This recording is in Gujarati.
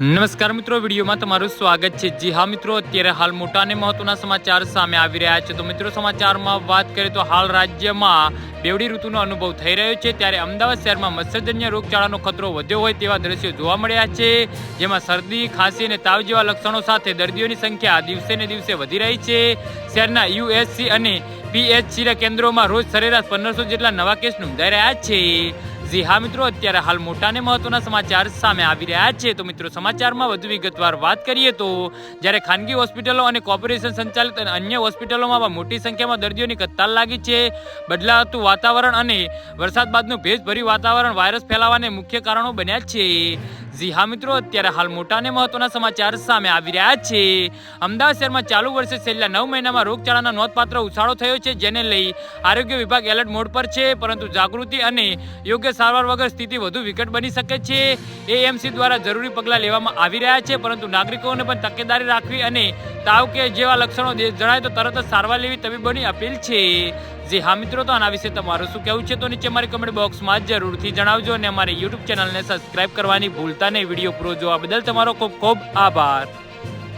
નમસ્કાર મિત્રો, વિડીયોમાં તમારું સ્વાગત છે. જી હા મિત્રો, અત્યારે હાલ મોટા અને મહત્વના સમાચાર સામે આવી રહ્યા છે. તો મિત્રો, સમાચારમાં વાત કરીએ તો હાલ રાજ્યમાં બેવડી ઋતુનો અનુભવ થઈ રહ્યો છે. ત્યારે અમદાવાદ શહેરમાં મચ્છરજન્ય રોગચાળાનો ખતરો વધ્યો હોય તેવા દ્રશ્યો જોવા મળ્યા છે. જેમાં શરદી, ખાંસી અને તાવ જેવા લક્ષણો સાથે દર્દીઓની સંખ્યા દિવસે ને દિવસે વધી રહી છે. શહેરના યુએસસી અને પીએચસીના કેન્દ્રોમાં રોજ સરેરાશ પંદરસો જેટલા નવા કેસ નોંધાઈ રહ્યા છે. જી હા મિત્રો, અત્યારે હાલ મોટા અને મહત્વના સમાચાર સામે આવી રહ્યા છે. તો મિત્રો, સમાચારમાં વધુ વિગતવાર વાત કરીએ તો જ્યારે ખાનગી હોસ્પિટલો અને કોર્પોરેશન સંચાલિત અને અન્ય હોસ્પિટલોમાં પણ મોટી સંખ્યામાં દર્દીઓની કતાર લાગી છે, બદલાતું વાતાવરણ અને વરસાદ બાદનું ભેજભર્યું વાતાવરણ વાયરસ ફેલાવાને મુખ્ય કારણો બન્યા છે. જી હા મિત્રો, અત્યારે હાલ મોટા અને મહત્વના સમાચાર સામે આવી રહ્યા છે. અમદાવાદ શહેરમાં ચાલુ વર્ષે છેલ્લા નવ મહિનામાં રોગચાળાના નોંધપાત્ર ઉછાળો થયો છે, જેને લઈ આરોગ્ય વિભાગ એલર્ટ મોડ પર છે, પરંતુ જાગૃતિ અને યોગ્ય સારવાર વગર સ્થિતિ વધુ વિકટ બની શકે છે. એએમસી દ્વારા જરૂરી પગલાં લેવામાં આવી રહ્યા છે, પરંતુ નાગરિકોને પણ તકેદારી રાખવી અને તાવ કે જેવા લક્ષણો જણાય તો તરત જ સારવાર લેવી તબીબોની અપીલ છે. જે હા મિત્રો, તો આના વિશે તમારું શું કહેવું છે તો નીચે મારી કમેન્ટ બોક્સમાં જરૂરથી જણાવજો અને અમારી યુટ્યુબ ચેનલને સબસ્ક્રાઇબ કરવાની ભૂલતા નહીં. વીડિયો પૂરો જોવા બદલ તમારો ખૂબ ખૂબ આભાર.